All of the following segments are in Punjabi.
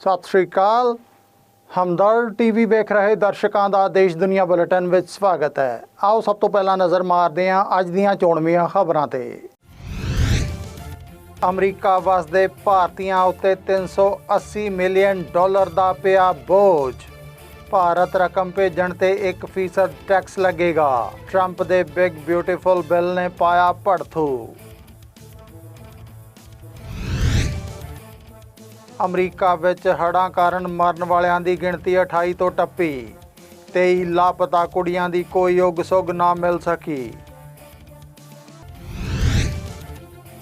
ਸਤਿ ਸ਼੍ਰੀ ਅਕਾਲ। ਹਮਦਰਦ ਟੀਵੀ ਵੇਖ ਰਹੇ ਦਰਸ਼ਕਾਂ ਦਾ ਦੇਸ਼ ਦੁਨੀਆ ਬੁਲੇਟਿਨ ਵਿੱਚ ਸਵਾਗਤ ਹੈ। ਆਓ ਸਭ ਤੋਂ ਪਹਿਲਾਂ ਨਜ਼ਰ ਮਾਰਦੇ ਹਾਂ ਅੱਜ ਦੀਆਂ ਚੋਣਵੀਆਂ ਖਬਰਾਂ ਤੇ। ਅਮਰੀਕਾ ਵਸਦੇ ਭਾਰਤੀਆਂ ਉੱਤੇ 380 ਮਿਲੀਅਨ ਡਾਲਰ ਦਾ ਪਿਆ ਬੋਝ। ਭਾਰਤ ਰਕਮ ਭੇਜਣ ਤੇ 1% ਟੈਕਸ ਲੱਗੇਗਾ। ਟਰੰਪ ਦੇ ਬਿਗ ਬਿਊਟੀਫੁਲ ਬਿੱਲ ਨੇ ਪਾਇਆ ਭੜਥੂ। ਅਮਰੀਕਾ ਵਿੱਚ ਹੜ੍ਹਾਂ ਕਾਰਨ ਮਰਨ ਵਾਲਿਆਂ ਦੀ ਗਿਣਤੀ 28 ਤੋਂ ਟੱਪੀ 23 ਲਾਪਤਾ ਕੁੜੀਆਂ ਦੀ ਕੋਈ ਉਗ ਸੁਗ ਨਾ ਮਿਲ ਸਕੀ।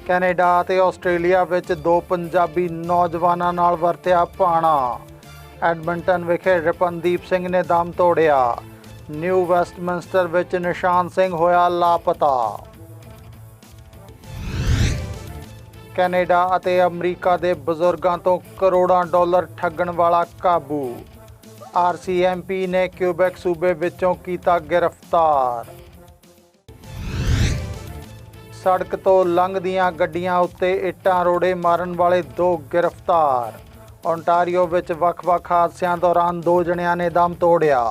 ਕੈਨੇਡਾ ਅਤੇ ਆਸਟ੍ਰੇਲੀਆ ਵਿੱਚ ਦੋ ਪੰਜਾਬੀ ਨੌਜਵਾਨਾਂ ਨਾਲ ਵਰਤਿਆ ਭਾਣਾ। ਐਡਮਿੰਟਨ ਵਿਖੇ ਰਪਨਦੀਪ ਸਿੰਘ ਨੇ ਦਮ ਤੋੜਿਆ। ਨਿਊ ਵੈਸਟਮਿੰਸਟਰ ਵਿੱਚ ਨਿਸ਼ਾਨ ਸਿੰਘ ਹੋਇਆ ਲਾਪਤਾ। ਕੈਨੇਡਾ ਅਤੇ ਅਮਰੀਕਾ ਦੇ ਬਜ਼ੁਰਗਾਂ ਤੋਂ ਕਰੋੜਾਂ ਡਾਲਰ ਠੱਗਣ ਵਾਲਾ ਕਾਬੂ। ਆਰਸੀਐਮਪੀ ਨੇ ਕਿਊਬੈਕ ਸੂਬੇ ਵਿੱਚੋਂ ਕੀਤਾ ਗ੍ਰਿਫਤਾਰ। ਸੜਕ ਤੋਂ ਲੰਘਦੀਆਂ ਗੱਡੀਆਂ ਉੱਤੇ ਇੱਟਾਂ ਰੋੜੇ ਮਾਰਨ ਵਾਲੇ ਦੋ ਗ੍ਰਿਫਤਾਰ। ਓਨਟਾਰੀਓ ਵਿੱਚ ਵੱਖ-ਵੱਖ ਹਾਦਸਿਆਂ ਦੌਰਾਨ ਦੋ ਜਣਿਆਂ ਨੇ ਦਮ ਤੋੜਿਆ।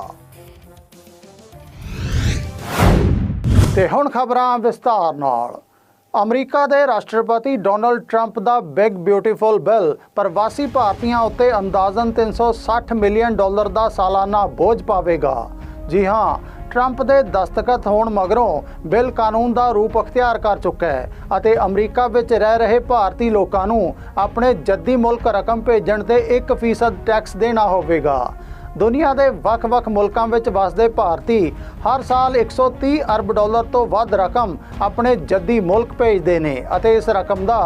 ਤੇ ਹੁਣ ਖਬਰਾਂ ਵਿਸਤਾਰ ਨਾਲ। ਅਮਰੀਕਾ ਦੇ ਰਾਸ਼ਟਰਪਤੀ ਡੋਨਲਡ ਟਰੰਪ ਦਾ ਬਿਗ ਬਿਊਟੀਫੁਲ ਬਿੱਲ ਪ੍ਰਵਾਸੀ ਭਾਰਤੀਆਂ ਉੱਤੇ ਅੰਦਾਜ਼ਨ 360 ਮਿਲੀਅਨ ਡਾਲਰ ਦਾ ਸਾਲਾਨਾ ਬੋਝ ਪਾਵੇਗਾ। ਜੀ ਹਾਂ, ਟਰੰਪ ਦੇ ਦਸਤਖਤ ਹੋਣ ਮਗਰੋਂ ਬਿੱਲ ਕਾਨੂੰਨ ਦਾ ਰੂਪ ਅਖਤਿਆਰ ਕਰ ਚੁੱਕਾ ਹੈ ਅਤੇ ਅਮਰੀਕਾ ਵਿੱਚ ਰਹਿ ਰਹੇ ਭਾਰਤੀ ਲੋਕਾਂ ਨੂੰ ਆਪਣੇ ਜੱਦੀ ਮੁਲਕ ਰਕਮ ਭੇਜਣ ਤੇ 1% ਟੈਕਸ ਦੇਣਾ ਹੋਵੇਗਾ। ਦੁਨੀਆ ਦੇ ਵੱਖ-ਵੱਖ ਮੁਲਕਾਂ ਵਿੱਚ ਵਸਦੇ ਭਾਰਤੀ ਹਰ ਸਾਲ 130 ਅਰਬ ਡਾਲਰ ਤੋਂ ਵੱਧ ਰਕਮ ਆਪਣੇ ਜੱਦੀ ਮੁਲਕ ਭੇਜਦੇ ਨੇ ਅਤੇ ਇਸ ਰਕਮ ਦਾ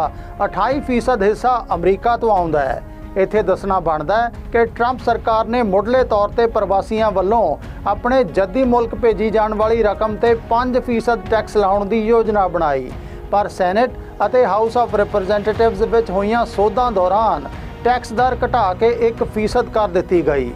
28% ਹਿੱਸਾ ਅਮਰੀਕਾ ਤੋਂ ਆਉਂਦਾ ਹੈ। ਇੱਥੇ ਦੱਸਣਾ ਬਣਦਾ ਹੈ ਕਿ ਟਰੰਪ ਸਰਕਾਰ ਨੇ ਮੁੱਢਲੇ ਤੌਰ ਤੇ ਪ੍ਰਵਾਸੀਆਂ ਵੱਲੋਂ ਆਪਣੇ ਜੱਦੀ ਮੁਲਕ ਭੇਜੀ ਜਾਣ ਵਾਲੀ ਰਕਮ ਤੇ 5% ਟੈਕਸ ਲਾਉਣ ਦੀ ਯੋਜਨਾ ਬਣਾਈ। ਪਰ ਸੈਨੇਟ ਅਤੇ ਹਾਊਸ ਆਫ ਰਿਪਰੈਜ਼ੈਂਟੇਟਿਵਜ਼ ਵਿੱਚ ਹੋਈਆਂ ਸੋਧਾਂ ਦੌਰਾਨ ਟੈਕਸ ਦਰ ਘਟਾ ਕੇ 1% ਕਰ ਦਿੱਤੀ ਗਈ।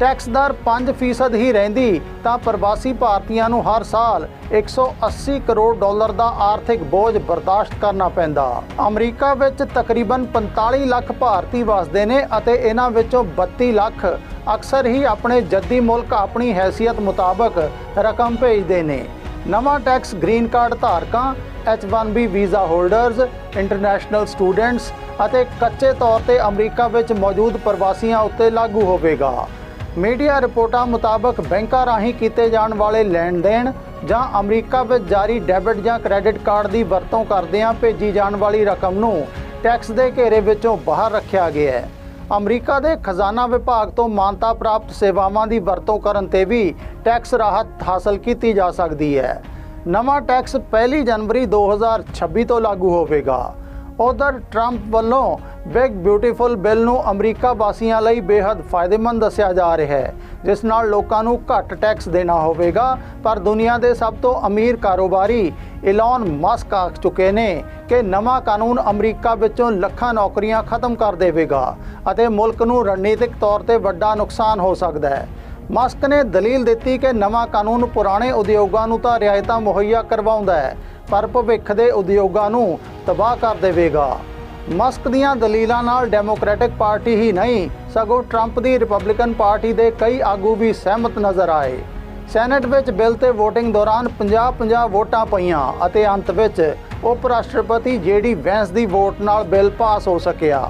ਟੈਕਸ ਦਰ 5% ਹੀ ਰਹਿੰਦੀ, ਤਾਂ ਪ੍ਰਵਾਸੀ ਭਾਰਤੀਆਂ ਨੂੰ ਹਰ ਸਾਲ 180 ਕਰੋੜ ਡਾਲਰ ਦਾ ਆਰਥਿਕ ਬੋਝ ਬਰਦਾਸ਼ਤ ਕਰਨਾ ਪੈਂਦਾ। ਅਮਰੀਕਾ ਵਿੱਚ ਤਕਰੀਬਨ 45 ਲੱਖ ਭਾਰਤੀ ਵਸਦੇ ਨੇ ਅਤੇ ਇਹਨਾਂ ਵਿੱਚੋਂ 32 ਲੱਖ ਅਕਸਰ ਹੀ ਆਪਣੇ ਜੱਦੀ ਮੁਲਕ ਆਪਣੀ ਹੈਸੀਅਤ ਮੁਤਾਬਕ ਰਕਮ ਭੇਜਦੇ ਨੇ। ਨਵਾਂ ਟੈਕਸ ਗ੍ਰੀਨ ਕਾਰਡ ਧਾਰਕਾਂ H1B visa holders, international students ਅਤੇ ਕੱਚੇ ਤੌਰ ਤੇ ਅਮਰੀਕਾ ਵਿੱਚ ਮੌਜੂਦ ਪ੍ਰਵਾਸੀਆਂ ਉੱਤੇ ਲਾਗੂ ਹੋਵੇਗਾ। ਮੀਡੀਆ ਰਿਪੋਰਟਾਂ ਮੁਤਾਬਕ ਬੈਂਕਾਂ ਰਾਹੀਂ ਕੀਤੇ ਜਾਣ ਵਾਲੇ ਲੈਣ ਦੇਣ ਜਾਂ ਅਮਰੀਕਾ ਵਿੱਚ ਜਾਰੀ ਡੈਬਿਟ ਜਾਂ ਕ੍ਰੈਡਿਟ ਕਾਰਡ ਦੀ ਵਰਤੋਂ ਕਰਦਿਆਂ ਭੇਜੀ ਜਾਣ ਵਾਲੀ ਰਕਮ ਨੂੰ ਟੈਕਸ ਦੇ ਘੇਰੇ ਵਿੱਚੋਂ ਬਾਹਰ ਰੱਖਿਆ ਗਿਆ ਹੈ। ਅਮਰੀਕਾ ਦੇ ਖਜ਼ਾਨਾ ਵਿਭਾਗ ਤੋਂ ਮਾਨਤਾ ਪ੍ਰਾਪਤ ਸੇਵਾਵਾਂ ਦੀ ਵਰਤੋਂ ਕਰਨ ਤੇ ਵੀ ਟੈਕਸ ਰਾਹਤ ਹਾਸਲ ਕੀਤੀ ਜਾ ਸਕਦੀ ਹੈ। ਨਵਾਂ ਟੈਕਸ 1 ਜਨਵਰੀ 2026 ਤੋਂ ਲਾਗੂ ਹੋਵੇਗਾ। ਉਧਰ ਟਰੰਪ ਵੱਲੋਂ ਬਿਗ ਬਿਊਟੀਫੁਲ ਬਿੱਲ ਨੂੰ ਅਮਰੀਕਾ ਵਾਸੀਆਂ ਲਈ ਬੇहद ਫਾਇਦੇਮੰਦ ਦੱਸਿਆ ਜਾ ਰਿਹਾ ਹੈ, ਜਿਸ ਨਾਲ ਲੋਕਾਂ ਨੂੰ ਘੱਟ ਟੈਕਸ ਦੇਣਾ ਹੋਵੇਗਾ। ਪਰ ਦੁਨੀਆ ਦੇ ਸਭ ਤੋਂ ਅਮੀਰ ਕਾਰੋਬਾਰੀ ਇਲਨ ਮਸਕ ਆਖ ਚੁੱਕੇ ਨੇ ਕਿ ਨਵਾਂ ਕਾਨੂੰਨ ਅਮਰੀਕਾ ਵਿੱਚੋਂ ਲੱਖਾਂ ਨੌਕਰੀਆਂ ਖਤਮ ਕਰ ਦੇਵੇਗਾ ਅਤੇ ਮੁਲਕ ਨੂੰ ਰਣਨੀਤਿਕ ਤੌਰ ਤੇ ਵੱਡਾ ਨੁਕਸਾਨ ਹੋ ਸਕਦਾ ਹੈ। ਮਸਕ ਨੇ ਦਲੀਲ ਦਿੱਤੀ ਕਿ ਨਵਾਂ ਕਾਨੂੰਨ ਪੁਰਾਣੇ ਉਦਯੋਗਾਂ ਨੂੰ ਤਾਂ ਰਿਆਇਤਾਂ ਮੁਹੱਈਆ ਕਰਵਾਉਂਦਾ ਹੈ, ਪਰ ਭਵਿੱਖ ਦੇ ਉਦਯੋਗਾਂ ਨੂੰ ਤਬਾਹ ਕਰ ਦੇਵੇਗਾ। ਮਸਕ ਦੀਆਂ ਦਲੀਲਾਂ ਨਾਲ ਡੈਮੋਕ੍ਰੈਟਿਕ ਪਾਰਟੀ ਹੀ ਨਹੀਂ, ਸਗੋਂ ਟਰੰਪ ਦੀ ਰਿਪਬਲਿਕਨ ਪਾਰਟੀ ਦੇ ਕਈ ਆਗੂ ਵੀ ਸਹਿਮਤ ਨਜ਼ਰ ਆਏ। ਸੈਨੇਟ ਵਿੱਚ ਬਿੱਲ ਤੇ VOTING ਦੌਰਾਨ 50-50 ਵੋਟਾਂ ਪਈਆਂ ਅਤੇ ਅੰਤ ਵਿੱਚ ਉਪ ਰਾਸ਼ਟਰਪਤੀ ਜੇਡੀ ਵੈਂਸ ਦੀ ਵੋਟ ਨਾਲ ਬਿੱਲ ਪਾਸ ਹੋ ਸਕਿਆ।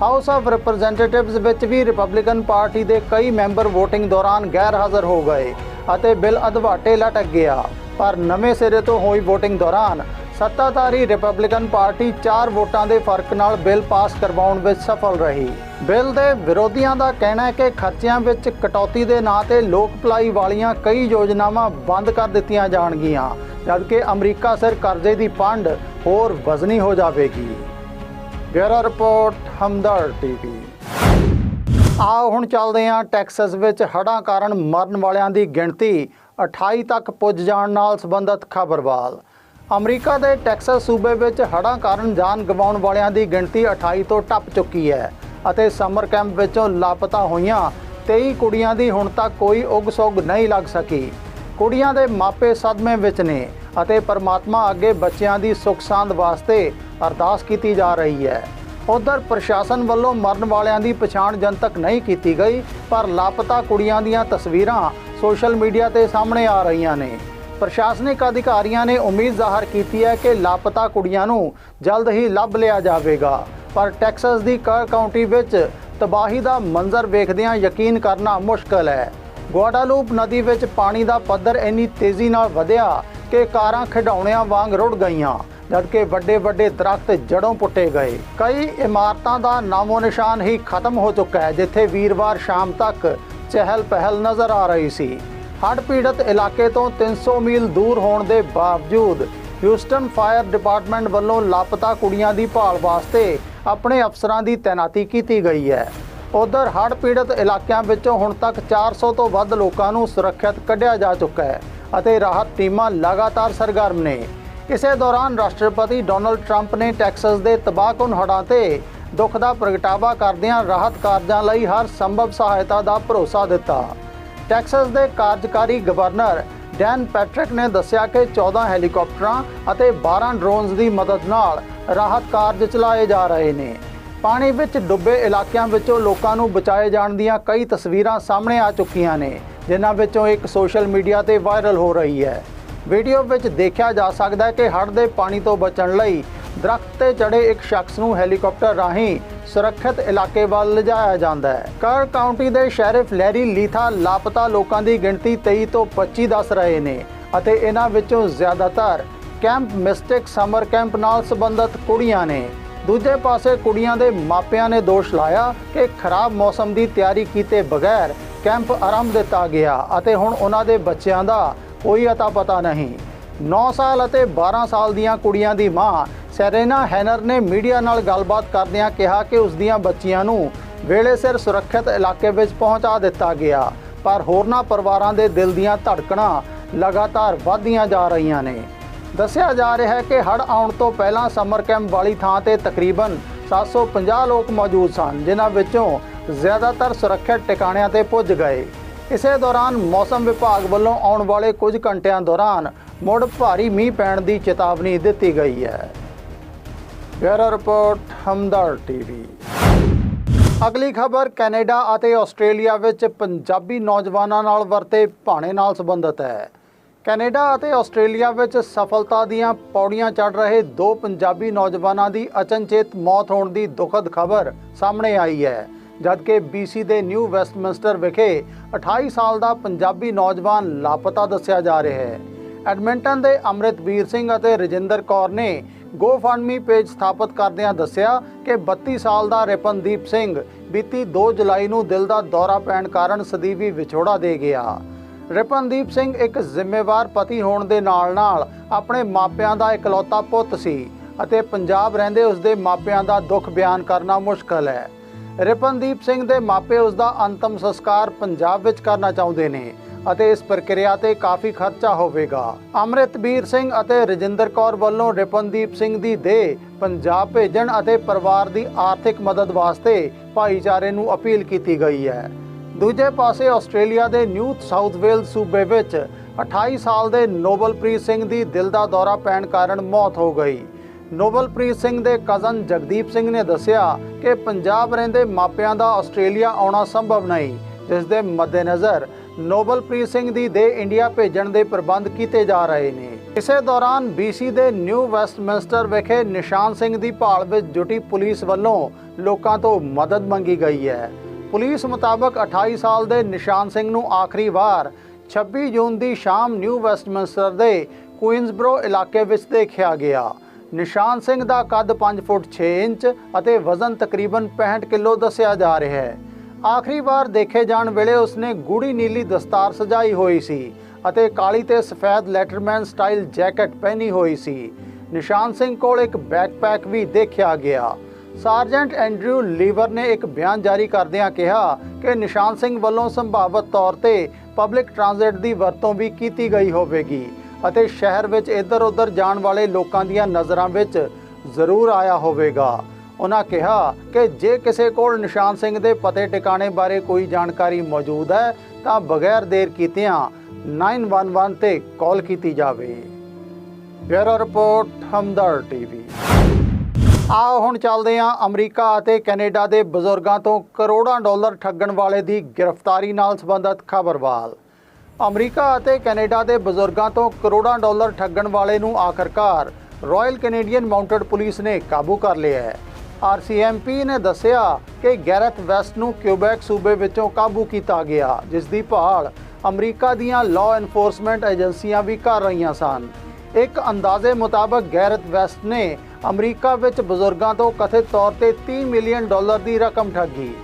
ਹਾਊਸ ਆਫ ਰਿਪਰੈਜ਼ੈਂਟੇਟਿਵਜ਼ ਵਿੱਚ ਵੀ ਰਿਪਬਲਿਕਨ ਪਾਰਟੀ ਦੇ ਕਈ ਮੈਂਬਰ VOTING ਦੌਰਾਨ ਗੈਰ ਹਾਜ਼ਰ ਹੋ ਗਏ ਅਤੇ ਬਿੱਲ ਅਧਵਾਟੇ ਲਟਕ ਗਿਆ। ਪਰ ਨਵੇਂ ਸਿਰੇ ਤੋਂ ਹੋਈ VOTING ਦੌਰਾਨ ਸੱਤਾਧਾਰੀ ਰਿਪਬਲਿਕਨ ਪਾਰਟੀ 4 ਵੋਟਾਂ ਦੇ ਫ਼ਰਕ ਨਾਲ ਬਿੱਲ ਪਾਸ ਕਰਵਾਉਣ ਵਿੱਚ ਸਫਲ ਰਹੀ। ਬਿੱਲ ਦੇ ਵਿਰੋਧੀਆਂ ਦਾ ਕਹਿਣਾ ਹੈ ਕਿ ਖਰਚਿਆਂ ਵਿੱਚ ਕਟੌਤੀ ਦੇ ਨਾਂ ਤੇ ਲੋਕ ਭਲਾਈ ਵਾਲੀਆਂ ਕਈ ਯੋਜਨਾਵਾਂ ਬੰਦ ਕਰ ਦਿੱਤੀਆਂ ਜਾਣਗੀਆਂ, ਜਦਕਿ ਅਮਰੀਕਾ ਸਿਰ ਕਰਜ਼ੇ ਦੀ ਪੰਡ ਹੋਰ ਵਜ਼ਨੀ ਹੋ ਜਾਵੇਗੀ। Bureau report Hamdard TV. ਆਓ ਹੁਣ ਚੱਲਦੇ ਹਾਂ ਟੈਕਸਸ ਵਿੱਚ ਹੜ੍ਹਾਂ ਕਾਰਨ ਮਰਨ ਵਾਲਿਆਂ ਦੀ ਗਿਣਤੀ 28 ਤੱਕ ਪੁੱਜ ਜਾਣ ਨਾਲ ਸੰਬੰਧਿਤ ਖਬਰਵਾਲ। ਅਮਰੀਕਾ ਦੇ ਟੈਕਸਸ ਸੂਬੇ ਵਿੱਚ ਹੜ੍ਹਾਂ ਕਾਰਨ ਜਾਨ ਗਵਾਉਣ ਵਾਲਿਆਂ ਦੀ ਗਿਣਤੀ 28 ਤੋਂ ਟੱਪ ਚੁੱਕੀ ਹੈ ਅਤੇ ਸਮਰ ਕੈਂਪ ਵਿੱਚੋਂ ਲਾਪਤਾ ਹੋਈਆਂ 23 ਕੁੜੀਆਂ ਦੀ ਹੁਣ ਤੱਕ ਕੋਈ ਉਗ-ਸੁਗ ਨਹੀਂ ਲੱਗ ਸਕੀ। ਕੁੜੀਆਂ ਦੇ ਮਾਪੇ ਸਦਮੇ ਵਿੱਚ ਨੇ ਅਤੇ ਪਰਮਾਤਮਾ ਅੱਗੇ ਬੱਚਿਆਂ ਦੀ ਸੁੱਖ ਸਾਂਦ ਵਾਸਤੇ ਅਰਦਾਸ ਕੀਤੀ ਜਾ ਰਹੀ ਹੈ। ਉਧਰ ਪ੍ਰਸ਼ਾਸਨ ਵੱਲੋਂ ਮਰਨ ਵਾਲਿਆਂ ਦੀ ਪਛਾਣ ਜਨਤਕ ਨਹੀਂ ਕੀਤੀ ਗਈ, ਪਰ ਲਾਪਤਾ ਕੁੜੀਆਂ ਦੀਆਂ ਤਸਵੀਰਾਂ ਸੋਸ਼ਲ ਮੀਡੀਆ ਤੇ ਸਾਹਮਣੇ ਆ ਰਹੀਆਂ ਨੇ। ਪ੍ਰਸ਼ਾਸਨਿਕ ਅਧਿਕਾਰੀਆਂ ਨੇ ਉਮੀਦ ਜ਼ਾਹਰ ਕੀਤੀ ਹੈ ਕਿ ਲਾਪਤਾ ਕੁੜੀਆਂ ਨੂੰ ਜਲਦ ਹੀ ਲੱਭ ਲਿਆ ਜਾਵੇਗਾ। ਪਰ ਟੈਕਸਸ ਦੀ ਕਰ ਕਾਉਂਟੀ ਵਿੱਚ ਤਬਾਹੀ ਦਾ ਮੰਜ਼ਰ ਵੇਖਦਿਆਂ ਯਕੀਨ ਕਰਨਾ ਮੁਸ਼ਕਲ ਹੈ। ਗੁਆਡਾਲੂਪ ਨਦੀ ਵਿੱਚ ਪਾਣੀ ਦਾ ਪੱਧਰ ਇੰਨੀ ਤੇਜ਼ੀ ਨਾਲ ਵਧਿਆ ਕਿ ਕਾਰਾਂ ਖਿਡੌਣਿਆਂ ਵਾਂਗ ਰੁੜ ਗਈਆਂ, ਜਦਕਿ ਵੱਡੇ ਵੱਡੇ ਦਰਖਤ ਜੜੋਂ ਪੁੱਟੇ ਗਏ। ਕਈ ਇਮਾਰਤਾਂ ਦਾ ਨਾਮੋ ਨਿਸ਼ਾਨ ਹੀ ਖਤਮ ਹੋ ਚੁੱਕਾ ਹੈ, ਜਿੱਥੇ ਵੀਰਵਾਰ ਸ਼ਾਮ ਤੱਕ ਚਹਿਲ ਪਹਿਲ ਨਜ਼ਰ ਆ ਰਹੀ ਸੀ। ਹੜ੍ਹ ਪੀੜਤ ਇਲਾਕੇ ਤੋਂ 300 ਮੀਲ ਦੂਰ ਹੋਣ ਦੇ ਬਾਵਜੂਦ ਹਿਊਸਟਨ ਫਾਇਰ ਡਿਪਾਰਟਮੈਂਟ ਵੱਲੋਂ ਲਾਪਤਾ ਕੁੜੀਆਂ ਦੀ ਭਾਲ ਵਾਸਤੇ ਆਪਣੇ ਅਫਸਰਾਂ ਦੀ ਤਾਇਨਾਤੀ ਕੀਤੀ ਗਈ ਹੈ। ਉਧਰ ਹੜ੍ਹ ਪੀੜਤ ਇਲਾਕਿਆਂ ਵਿੱਚੋਂ ਹੁਣ ਤੱਕ 400 ਤੋਂ ਵੱਧ ਲੋਕਾਂ ਨੂੰ ਸੁਰੱਖਿਅਤ ਕੱਢਿਆ ਜਾ ਚੁੱਕਾ ਹੈ ਅਤੇ ਰਾਹਤ ਟੀਮਾਂ ਲਗਾਤਾਰ ਸਰਗਰਮ ਨੇ। ਇਸੇ ਦੌਰਾਨ ਰਾਸ਼ਟਰਪਤੀ ਡੋਨਲਡ ਟਰੰਪ ਨੇ ਟੈਕਸਸ ਦੇ ਤਬਾਹਕੁਨ ਹੜ੍ਹਾਂ ਤੇ ਦੁੱਖ ਦਾ ਪ੍ਰਗਟਾਵਾ ਕਰਦਿਆਂ ਰਾਹਤ ਕਾਰਜਾਂ ਲਈ ਹਰ ਸੰਭਵ ਸਹਾਇਤਾ ਦਾ ਭਰੋਸਾ ਦਿੱਤਾ। ਟੈਕਸਸ ਦੇ ਕਾਰਜਕਾਰੀ ਗਵਰਨਰ ਡੈਨ ਪੈਟਰਿਕ ਨੇ ਦੱਸਿਆ ਕਿ 14 ਹੈਲੀਕਾਪਟਰਾਂ ਅਤੇ 12 ਡਰੋਨਸ ਦੀ ਮਦਦ ਨਾਲ ਰਾਹਤ ਕਾਰਜ ਚਲਾਏ ਜਾ ਰਹੇ ਨੇ। ਪਾਣੀ ਵਿੱਚ ਡੁੱਬੇ ਇਲਾਕਿਆਂ ਵਿੱਚੋਂ ਲੋਕਾਂ ਨੂੰ ਬਚਾਏ ਜਾਣ ਦੀਆਂ ਕਈ ਤਸਵੀਰਾਂ ਸਾਹਮਣੇ ਆ ਚੁੱਕੀਆਂ ਨੇ, ਜਿਨ੍ਹਾਂ ਵਿੱਚੋਂ ਇੱਕ ਸੋਸ਼ਲ ਮੀਡੀਆ ਤੇ ਵਾਇਰਲ ਹੋ ਰਹੀ ਹੈ। ਵੀਡੀਓ ਵਿੱਚ ਦੇਖਿਆ ਜਾ ਸਕਦਾ ਹੈ ਕਿ ਹੜ੍ਹ ਦੇ ਪਾਣੀ ਤੋਂ ਬਚਣ ਲਈ ਦਰਖਤ ਤੇ ਚੜੇ ਇੱਕ ਸ਼ਖਸ ਨੂੰ ਹੈਲੀਕਾਪਟਰ ਰਾਹੀਂ ਸੁਰੱਖਿਅਤ ਇਲਾਕੇ ਵੱਲ ਲਿਜਾਇਆ ਜਾਂਦਾ ਹੈ। ਕਰ ਕਾਉਂਟੀ ਦੇ ਸ਼ੈਰਿਫ ਲੈਰੀ ਲੀਥਾ ਲਾਪਤਾ ਲੋਕਾਂ ਦੀ ਗਿਣਤੀ 23 ਤੋਂ 25 ਦੱਸ ਰਹੇ ਨੇ ਅਤੇ ਇਹਨਾਂ ਵਿੱਚੋਂ ਜ਼ਿਆਦਾਤਰ ਕੈਂਪ ਮਿਸਟਿਕ ਸਮਰ ਕੈਂਪ ਨਾਲ ਸੰਬੰਧਿਤ ਕੁੜੀਆਂ ਨੇ। ਦੂਜੇ ਪਾਸੇ ਕੁੜੀਆਂ ਦੇ ਮਾਪਿਆਂ ਨੇ ਦੋਸ਼ ਲਾਇਆ ਕਿ ਖਰਾਬ ਮੌਸਮ ਦੀ ਤਿਆਰੀ ਕੀਤੇ ਬਗੈਰ ਕੈਂਪ ਆਰੰਭ ਦਿੱਤਾ ਗਿਆ ਅਤੇ ਹੁਣ ਉਹਨਾਂ ਦੇ ਬੱਚਿਆਂ ਦਾ ਕੋਈ ਅਤਾ ਪਤਾ ਨਹੀਂ। 9 ਸਾਲ ਅਤੇ 12 ਸਾਲ ਦੀਆਂ ਕੁੜੀਆਂ ਦੀ ਮਾਂ ਸੈਰੇਨਾ ਹੈਨਰ ਨੇ ਮੀਡੀਆ ਨਾਲ ਗੱਲਬਾਤ ਕਰਦਿਆਂ ਕਿਹਾ ਕਿ ਉਸ ਦੀਆਂ ਬੱਚੀਆਂ ਨੂੰ ਵੇਲੇ ਸਿਰ ਸੁਰੱਖਿਅਤ ਇਲਾਕੇ ਵਿੱਚ ਪਹੁੰਚਾ ਦਿੱਤਾ ਗਿਆ, ਪਰ ਹੋਰਨਾਂ ਪਰਿਵਾਰਾਂ ਦੇ ਦਿਲ ਦੀਆਂ ਧੜਕਣਾਂ ਲਗਾਤਾਰ ਵਧਦੀਆਂ ਜਾ ਰਹੀਆਂ ਨੇ। ਦੱਸਿਆ ਜਾ ਰਿਹਾ ਹੈ ਕਿ ਹੜ੍ਹ ਆਉਣ ਤੋਂ ਪਹਿਲਾਂ ਸਮਰ ਕੈਂਪ ਵਾਲੀ ਥਾਂ ਤੇ ਤਕਰੀਬਨ 750 ਲੋਕ ਮੌਜੂਦ ਸਨ, ਜਿਨ੍ਹਾਂ ਵਿੱਚੋਂ ਜ਼ਿਆਦਾਤਰ ਸੁਰੱਖਿਅਤ ਟਿਕਾਣਿਆਂ ਤੇ ਪੁੱਜ ਗਏ। ਇਸੇ ਦੌਰਾਨ ਮੌਸਮ ਵਿਭਾਗ ਵੱਲੋਂ ਆਉਣ ਵਾਲੇ ਕੁਝ ਘੰਟਿਆਂ ਦੌਰਾਨ ਮੁੜ ਭਾਰੀ ਮੀਂਹ ਪੈਣ ਦੀ ਚੇਤਾਵਨੀ ਦਿੱਤੀ ਗਈ ਹੈ। Bureau report Hamdard TV. ਅਗਲੀ ਖਬਰ ਕੈਨੇਡਾ ਅਤੇ ਆਸਟ੍ਰੇਲੀਆ ਵਿੱਚ ਪੰਜਾਬੀ ਨੌਜਵਾਨਾਂ ਨਾਲ ਵਰਤੇ ਭਾਣੇ ਨਾਲ ਸੰਬੰਧਿਤ ਹੈ। ਕੈਨੇਡਾ ਅਤੇ ਆਸਟ੍ਰੇਲੀਆ ਵਿੱਚ ਸਫਲਤਾ ਦੀਆਂ ਪੌੜੀਆਂ ਚੜ ਰਹੇ ਦੋ ਪੰਜਾਬੀ ਨੌਜਵਾਨਾਂ ਦੀ ਅਚਨਚੇਤ ਮੌਤ ਹੋਣ ਦੀ ਦੁਖਦ ਖਬਰ ਸਾਹਮਣੇ ਆਈ ਹੈ। ਜਦਕਿ BC ਦੇ ਨਿਊ ਵੈਸਟਮਿੰਸਟਰ ਵਿਖੇ 28 ਸਾਲ ਦਾ ਪੰਜਾਬੀ ਨੌਜਵਾਨ ਲਾਪਤਾ ਦੱਸਿਆ ਜਾ ਰਿਹਾ ਹੈ। ਐਡਮਿੰਟਨ ਦੇ ਅੰਮ੍ਰਿਤਵੀਰ ਸਿੰਘ ਅਤੇ ਰਜਿੰਦਰ ਕੌਰ ਨੇ GoFundMe ਪੇਜ ਸਥਾਪਿਤ ਕਰਦਿਆਂ ਦੱਸਿਆ ਕਿ 32 ਸਾਲ ਦਾ ਰਿਪਨਦੀਪ ਸਿੰਘ ਬੀਤੀ 2 ਜੁਲਾਈ ਨੂੰ ਦਿਲ ਦਾ ਦੌਰਾ ਪੈਣ ਕਾਰਨ ਸਦੀਵੀ ਵਿਛੋੜਾ ਦੇ ਗਿਆ। ਰਿਪਨਦੀਪ ਸਿੰਘ ਇੱਕ ਜ਼ਿੰਮੇਵਾਰ ਪਤੀ ਹੋਣ ਦੇ ਨਾਲ-ਨਾਲ ਆਪਣੇ ਮਾਪਿਆਂ ਦਾ ਇਕਲੌਤਾ ਪੁੱਤ ਸੀ ਅਤੇ ਪੰਜਾਬ ਰਹਿੰਦੇ ਉਸਦੇ ਮਾਪਿਆਂ ਦਾ ਦੁੱਖ ਬਿਆਨ ਕਰਨਾ ਮੁਸ਼ਕਲ ਹੈ। ਰਿਪਨਦੀਪ ਸਿੰਘ ਦੇ ਮਾਪੇ ਉਸਦਾ ਅੰਤਮ ਸੰਸਕਾਰ ਪੰਜਾਬ ਵਿੱਚ ਕਰਨਾ ਚਾਹੁੰਦੇ ਨੇ ਅਤੇ ਇਸ ਪ੍ਰਕਿਰਿਆ ਤੇ ਕਾਫੀ ਖਰਚਾ ਹੋਵੇਗਾ। ਅੰਮ੍ਰਿਤਵੀਰ ਸਿੰਘ ਅਤੇ ਰਜਿੰਦਰ ਕੌਰ ਵੱਲੋਂ ਰਿਪਨਦੀਪ ਸਿੰਘ ਦੀ ਦੇਹ ਪੰਜਾਬ ਭੇਜਣ ਅਤੇ ਪਰਿਵਾਰ ਦੀ ਆਰਥਿਕ ਮਦਦ ਵਾਸਤੇ ਭਾਈਚਾਰੇ ਨੂੰ ਅਪੀਲ ਕੀਤੀ ਗਈ ਹੈ। ਦੂਜੇ ਪਾਸੇ ਆਸਟ੍ਰੇਲੀਆ ਦੇ ਨਿਊ ਸਾਊਥ ਵੇਲ ਸੂਬੇ ਵਿੱਚ 28 ਸਾਲ ਦੇ ਨੋਬਲਪ੍ਰੀਤ ਸਿੰਘ ਦੀ ਦਿਲ ਦਾ ਦੌਰਾ ਪੈਣ ਕਾਰਨ ਮੌਤ ਹੋ ਗਈ। ਨੋਬਲਪ੍ਰੀਤ ਸਿੰਘ ਦੇ ਕਜ਼ਨ ਜਗਦੀਪ ਸਿੰਘ ਨੇ ਦੱਸਿਆ ਕਿ ਪੰਜਾਬ ਰਹਿੰਦੇ ਮਾਪਿਆਂ ਦਾ ਆਸਟ੍ਰੇਲੀਆ ਆਉਣਾ ਸੰਭਵ ਨਹੀਂ, ਜਿਸ ਦੇ ਮੱਦੇਨਜ਼ਰ ਨੋਬਲਪ੍ਰੀਤ ਸਿੰਘ ਦੀ ਦੇ ਇੰਡੀਆ ਭੇਜਣ ਦੇ ਪ੍ਰਬੰਧ ਕੀਤੇ ਜਾ ਰਹੇ ਨੇ। ਇਸੇ ਦੌਰਾਨ BC ਦੇ ਨਿਊ ਵੈਸਟਮਿੰਸਟਰ ਵਿਖੇ ਨਿਸ਼ਾਨ ਸਿੰਘ ਦੀ ਭਾਲ ਵਿੱਚ ਜੁਟੀ ਪੁਲਿਸ ਵੱਲੋਂ ਲੋਕਾਂ ਤੋਂ ਮਦਦ ਮੰਗੀ ਗਈ ਹੈ। ਪੁਲਿਸ ਮੁਤਾਬਕ 28 ਸਾਲ ਦੇ ਨਿਸ਼ਾਨ ਸਿੰਘ ਨੂੰ ਆਖਰੀ ਵਾਰ 26 ਜੂਨ ਦੀ ਸ਼ਾਮ ਨਿਊ ਵੈਸਟਮਿੰਸਟਰ ਦੇ ਕੁਇਨਸਬਰੋ ਇਲਾਕੇ ਵਿੱਚ ਦੇਖਿਆ ਗਿਆ। ਨਿਸ਼ਾਨ ਸਿੰਘ ਦਾ ਕੱਦ 5 ਫੁੱਟ 6 ਇੰਚ ਅਤੇ ਵਜ਼ਨ ਤਕਰੀਬਨ 65 ਕਿਲੋ ਦੱਸਿਆ ਜਾ ਰਿਹਾ ਹੈ। ਆਖਰੀ ਵਾਰ ਦੇਖੇ ਜਾਣ ਵੇਲੇ ਉਸਨੇ ਗੂੜੀ ਨੀਲੀ ਦਸਤਾਰ ਸਜਾਈ ਹੋਈ ਸੀ ਅਤੇ ਕਾਲੀ ਤੇ ਸਫੈਦ ਲੈਟਰਮੈਨ ਸਟਾਈਲ ਜੈਕਟ ਪਹਿਨੀ ਹੋਈ ਸੀ। ਨਿਸ਼ਾਨ ਸਿੰਘ ਕੋਲ ਇੱਕ ਬੈਕਪੈਕ ਵੀ ਦੇਖਿਆ ਗਿਆ। ਸਾਰਜੈਂਟ ਐਂਡਰਿਊ ਲੀਵਰ ਨੇ ਇੱਕ ਬਿਆਨ ਜਾਰੀ ਕਰਦਿਆਂ ਕਿਹਾ ਕਿ ਨਿਸ਼ਾਨ ਸਿੰਘ ਵੱਲੋਂ ਸੰਭਾਵਤ ਤੌਰ ਤੇ ਪਬਲਿਕ ਟਰਾਂਜ਼ਿਟ ਦੀ ਵਰਤੋਂ ਵੀ ਕੀਤੀ ਗਈ ਹੋਵੇਗੀ ਅਤੇ ਸ਼ਹਿਰ ਵਿੱਚ ਇੱਧਰ-ਉੱਧਰ ਜਾਣ ਵਾਲੇ ਲੋਕਾਂ ਦੀਆਂ ਨਜ਼ਰਾਂ ਵਿੱਚ ਜ਼ਰੂਰ ਆਇਆ ਹੋਵੇਗਾ। ਉਹਨਾਂ ਕਿਹਾ ਕਿ ਜੇ ਕਿਸੇ ਕੋਲ ਨਿਸ਼ਾਨ ਸਿੰਘ ਦੇ ਪਤੇ ਟਿਕਾਣੇ ਬਾਰੇ ਕੋਈ ਜਾਣਕਾਰੀ ਮੌਜੂਦ ਹੈ, ਤਾਂ ਬਗੈਰ ਦੇਰ ਕੀਤਿਆਂ 911 ਤੇ ਕਾਲ ਕੀਤੀ ਜਾਵੇ। Bureau report Hamdard TV. ਆਓ ਹੁਣ ਚੱਲਦੇ ਹਾਂ ਅਮਰੀਕਾ ਅਤੇ ਕੈਨੇਡਾ ਦੇ ਬਜ਼ੁਰਗਾਂ ਤੋਂ ਕਰੋੜਾਂ ਡਾਲਰ ਠੱਗਣ ਵਾਲੇ ਦੀ ਗ੍ਰਿਫਤਾਰੀ ਨਾਲ ਸੰਬੰਧਿਤ ਖਬਰ ਵੱਲ ਅਮਰੀਕਾ ਅਤੇ ਕੈਨੇਡਾ ਦੇ ਬਜ਼ੁਰਗਾਂ ਤੋਂ ਕਰੋੜਾਂ ਡਾਲਰ ਠੱਗਣ ਵਾਲੇ ਨੂੰ ਆਖਰਕਾਰ ਰਾਇਲ ਕੈਨੇਡੀਅਨ ਮਾਊਂਟਡ ਪੁਲਿਸ ਨੇ ਕਾਬੂ ਕਰ ਲਿਆ ਹੈ। ਆਰਸੀਐਮਪੀ ਨੇ ਦੱਸਿਆ ਕਿ ਗੈਰਥ ਵੈਸਟ ਨੂੰ ਕਿਊਬੈਕ ਸੂਬੇ ਵਿੱਚੋਂ ਕਾਬੂ ਕੀਤਾ ਗਿਆ, ਜਿਸ ਦੀ ਭਾਲ ਅਮਰੀਕਾ ਦੀਆਂ ਲਾਅ ਐਨਫੋਰਸਮੈਂਟ ਏਜੰਸੀਆਂ ਵੀ ਕਰ ਰਹੀਆਂ ਸਨ। ਇੱਕ ਅੰਦਾਜ਼ੇ ਮੁਤਾਬਕ ਗੈਰਥ ਵੈਸਟ ਨੇ ਅਮਰੀਕਾ ਵਿੱਚ ਬਜ਼ੁਰਗਾਂ ਤੋਂ ਕਥਿਤ ਤੌਰ ਤੇ 30 ਮਿਲੀਅਨ ਡਾਲਰ ਦੀ ਰਕਮ ਠੱਗੀ।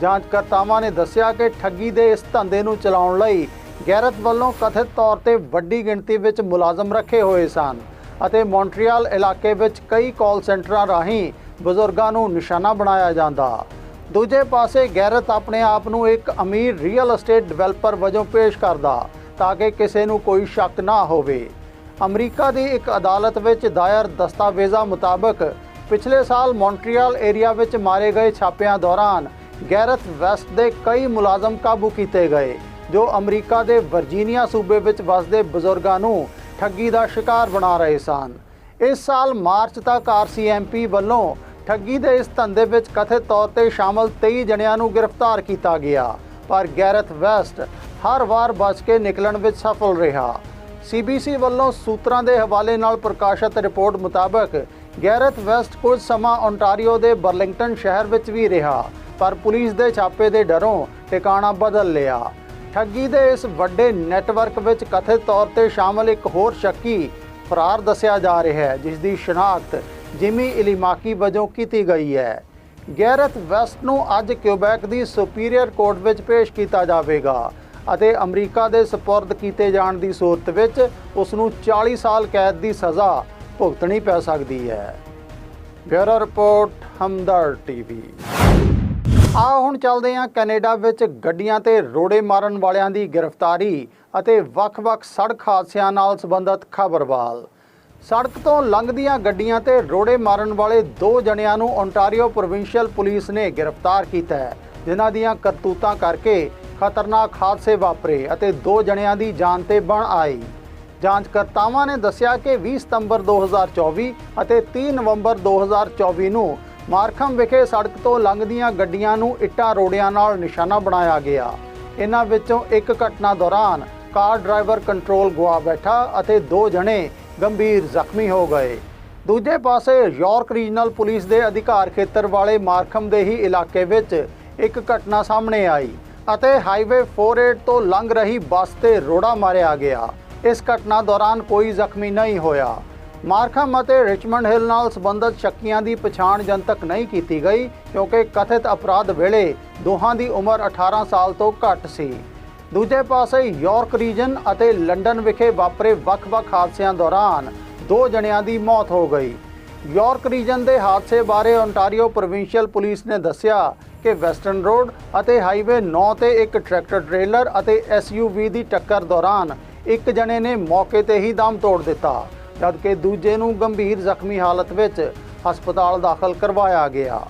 ਜਾਂਚਕਰਤਾਵਾਂ ਨੇ ਦੱਸਿਆ ਕਿ ਠੱਗੀ ਦੇ ਇਸ ਧੰਦੇ ਨੂੰ ਚਲਾਉਣ ਲਈ ਗੈਰਤ ਵੱਲੋਂ ਕਥਿਤ ਤੌਰ ਤੇ ਵੱਡੀ ਗਿਣਤੀ ਵਿੱਚ ਮੁਲਾਜ਼ਮ ਰੱਖੇ ਹੋਏ ਸਨ ਅਤੇ ਮੌਂਟਰੀਅਲ ਇਲਾਕੇ ਵਿੱਚ ਕਈ ਕਾਲ ਸੈਂਟਰਾਂ ਰਾਹੀਂ ਬਜ਼ੁਰਗਾਂ ਨੂੰ ਨਿਸ਼ਾਨਾ ਬਣਾਇਆ ਜਾਂਦਾ। ਦੂਜੇ ਪਾਸੇ ਗੈਰਤ ਆਪਣੇ ਆਪ ਨੂੰ ਇੱਕ ਅਮੀਰ ਰੀਅਲ ਅਸਟੇਟ ਡਿਵੈਲਪਰ ਵਜੋਂ ਪੇਸ਼ ਕਰਦਾ ਤਾਂ ਕਿ ਕਿਸੇ ਨੂੰ ਕੋਈ ਸ਼ੱਕ ਨਾ ਹੋਵੇ। ਅਮਰੀਕਾ ਦੀ ਇੱਕ ਅਦਾਲਤ ਵਿੱਚ ਦਾਇਰ ਦਸਤਾਵੇਜ਼ਾਂ ਮੁਤਾਬਕ ਪਿਛਲੇ ਸਾਲ ਮੌਂਟਰੀਅਲ ਏਰੀਆ ਵਿੱਚ ਮਾਰੇ ਗਏ ਛਾਪਿਆਂ ਦੌਰਾਨ ਗੈਰਥ ਵੈਸਟ ਦੇ ਕਈ ਮੁਲਾਜ਼ਮ ਕਾਬੂ ਕੀਤੇ ਗਏ, ਜੋ ਅਮਰੀਕਾ ਦੇ ਵਰਜੀਨੀਆ ਸੂਬੇ ਵਿੱਚ ਵਸਦੇ ਬਜ਼ੁਰਗਾਂ ਨੂੰ ਠੱਗੀ ਦਾ ਸ਼ਿਕਾਰ ਬਣਾ ਰਹੇ ਸਨ। ਇਸ ਸਾਲ ਮਾਰਚ ਤੱਕ ਆਰਸੀਐਮਪੀ ਵੱਲੋਂ ਠੱਗੀ ਦੇ ਇਸ ਧੰਦੇ ਵਿੱਚ ਕਥਿਤ ਤੌਰ ਤੇ ਸ਼ਾਮਲ 23 ਜਣਿਆਂ ਨੂੰ ਗ੍ਰਿਫਤਾਰ ਕੀਤਾ ਗਿਆ, ਪਰ ਗੈਰਥ ਵੈਸਟ ਹਰ ਵਾਰ ਬਚ ਕੇ ਨਿਕਲਣ ਵਿੱਚ ਸਫਲ ਰਿਹਾ। ਸੀਬੀਸੀ ਵੱਲੋਂ ਸੂਤਰਾਂ ਦੇ ਹਵਾਲੇ ਨਾਲ ਪ੍ਰਕਾਸ਼ਿਤ ਰਿਪੋਰਟ ਮੁਤਾਬਕ ਗੈਰਥ ਵੈਸਟ ਕੁਝ ਸਮਾਂ ਓਨਟਾਰੀਓ ਦੇ ਬਰਲਿੰਗਟਨ ਸ਼ਹਿਰ ਵਿੱਚ ਵੀ ਰਿਹਾ, ਪਰ ਪੁਲਿਸ ਦੇ ਛਾਪੇ ਦੇ ਡਰੋਂ ਟਿਕਾਣਾ ਬਦਲ ਲਿਆ। ਠੱਗੀ ਦੇ ਇਸ ਵੱਡੇ ਨੈਟਵਰਕ ਵਿੱਚ ਕਥਿਤ ਤੌਰ ਤੇ ਸ਼ਾਮਲ ਇੱਕ ਹੋਰ ਸ਼ੱਕੀ ਫਰਾਰ ਦੱਸਿਆ ਜਾ ਰਿਹਾ ਹੈ, ਜਿਸ ਦੀ ਸ਼ਨਾਖਤ ਜਿਮੀ ਇਲੀਮਾਕੀ ਵਜੋਂ ਕੀਤੀ ਗਈ ਹੈ। ਗੈਰਥ ਵੈਸਟ ਨੂੰ ਅੱਜ ਕਿਊਬੈਕ ਦੀ ਸੁਪੀਰੀਅਰ ਕੋਰਟ ਵਿੱਚ ਪੇਸ਼ ਕੀਤਾ ਜਾਵੇਗਾ। ਅਤੇ ਅਮਰੀਕਾ ਦੇ ਸਪੁਰਦ ਕੀਤੇ ਜਾਣ ਦੀ ਸੂਰਤ ਵਿੱਚ ਉਸ ਨੂੰ 40 ਸਾਲ ਕੈਦ ਦੀ ਸਜ਼ਾ ਭੁਗਤਣੀ ਪੈ ਸਕਦੀ ਹੈ। Bureau report Hamdard TV. ਆ ਹੁਣ ਚੱਲਦੇ ਹਾਂ ਕੈਨੇਡਾ ਵਿੱਚ ਗੱਡੀਆਂ ਤੇ ਰੋੜੇ ਮਾਰਨ ਵਾਲਿਆਂ ਦੀ ਗ੍ਰਿਫਤਾਰੀ ਅਤੇ ਵੱਖ-ਵੱਖ ਸੜਕ ਹਾਦਸਿਆਂ ਨਾਲ ਸੰਬੰਧਿਤ ਖਬਰਵਾਲ। ਸੜਕ ਤੋਂ ਲੰਘਦੀਆਂ ਗੱਡੀਆਂ ਤੇ ਰੋੜੇ ਮਾਰਨ ਵਾਲੇ ਦੋ ਜਣਿਆਂ ਨੂੰ ਓਨਟਾਰੀਓ ਪ੍ਰੋਵਿੰਸ਼ੀਅਲ ਪੁਲਿਸ ਨੇ ਗ੍ਰਿਫਤਾਰ ਕੀਤਾ ਹੈ, ਜਿਨ੍ਹਾਂ ਦੀਆਂ ਕਰਤੂਤਾਂ ਕਰਕੇ ਖਤਰਨਾਕ ਹਾਦਸੇ ਵਾਪਰੇ ਅਤੇ ਦੋ ਜਣਿਆਂ ਦੀ ਜਾਨ ਤੇ ਬਣ ਆਈ। ਜਾਂਚਕਰਤਾਵਾਂ ਨੇ ਦੱਸਿਆ ਕਿ 20 ਸਤੰਬਰ 2024 ਅਤੇ 30 ਨਵੰਬਰ 2024 ਨੂੰ ਮਾਰਖਮ ਵਿਖੇ ਸੜਕ ਤੋਂ ਲੰਘਦੀਆਂ ਗੱਡੀਆਂ ਨੂੰ ਇੱਟਾਂ ਰੋੜਿਆਂ ਨਾਲ ਨਿਸ਼ਾਨਾ ਬਣਾਇਆ ਗਿਆ। ਇਹਨਾਂ ਵਿੱਚੋਂ ਇੱਕ ਘਟਨਾ ਦੌਰਾਨ ਕਾਰ ਡਰਾਈਵਰ ਕੰਟਰੋਲ ਗਵਾ ਬੈਠਾ ਅਤੇ ਦੋ ਜਣੇ ਗੰਭੀਰ ਜ਼ਖਮੀ ਹੋ ਗਏ। ਦੂਜੇ ਪਾਸੇ ਯਾਰਕ ਰੀਜਨਲ ਪੁਲਿਸ ਦੇ ਅਧਿਕਾਰ ਖੇਤਰ ਵਾਲੇ ਮਾਰਖਮ ਦੇ ਹੀ ਇਲਾਕੇ ਵਿੱਚ ਇੱਕ ਘਟਨਾ ਸਾਹਮਣੇ ਆਈ। ਅਤੇ ਹਾਈਵੇ 48 ਤੋਂ ਲੰਘ ਰਹੀ ਬੱਸ ਤੇ ਰੋੜਾ ਮਾਰਿਆ ਗਿਆ। ਇਸ ਘਟਨਾ ਦੌਰਾਨ ਕੋਈ ਜ਼ਖਮੀ ਨਹੀਂ ਹੋਇਆ। ਮਾਰਖਮ ਅਤੇ ਰਿਚਮੰਡ ਹਿੱਲ ਨਾਲ ਸੰਬੰਧਿਤ ਸ਼ੱਕੀਆਂ ਦੀ ਪਛਾਣ ਜਨਤਕ ਨਹੀਂ ਕੀਤੀ ਗਈ, ਕਿਉਂਕਿ ਕਥਿਤ ਅਪਰਾਧ ਵੇਲੇ ਦੋਹਾਂ ਦੀ ਉਮਰ 18 ਸਾਲ ਤੋਂ ਘੱਟ ਸੀ। ਦੂਜੇ ਪਾਸੇ ਯਾਰਕ ਰੀਜਨ ਅਤੇ ਲੰਡਨ ਵਿਖੇ ਵਾਪਰੇ ਵੱਖ-ਵੱਖ ਹਾਦਸਿਆਂ ਦੌਰਾਨ ਦੋ ਜਣਿਆਂ ਦੀ ਮੌਤ ਹੋ ਗਈ। ਯਾਰਕ ਰੀਜਨ ਦੇ ਹਾਦਸੇ ਬਾਰੇ ਓਨਟਾਰੀਓ ਪ੍ਰੋਵਿੰਸ਼ੀਅਲ ਪੁਲਿਸ ਨੇ ਦੱਸਿਆ ਕਿ ਵੈਸਟਰਨ ਰੋਡ ਅਤੇ ਹਾਈਵੇ 9 ਤੇ ਇੱਕ ਟਰੈਕਟਰ ਟ੍ਰੇਲਰ ਅਤੇ ਐਸਯੂਵੀ ਦੀ ਟੱਕਰ ਦੌਰਾਨ ਇੱਕ ਜਣੇ ਨੇ ਮੌਕੇ ਤੇ ਹੀ ਦਮ ਤੋੜ ਦਿੱਤਾ, ਜਦਕਿ ਦੂਜੇ ਨੂੰ ਗੰਭੀਰ ਜ਼ਖਮੀ ਹਾਲਤ ਵਿੱਚ ਹਸਪਤਾਲ ਦਾਖਲ ਕਰਵਾਇਆ ਗਿਆ।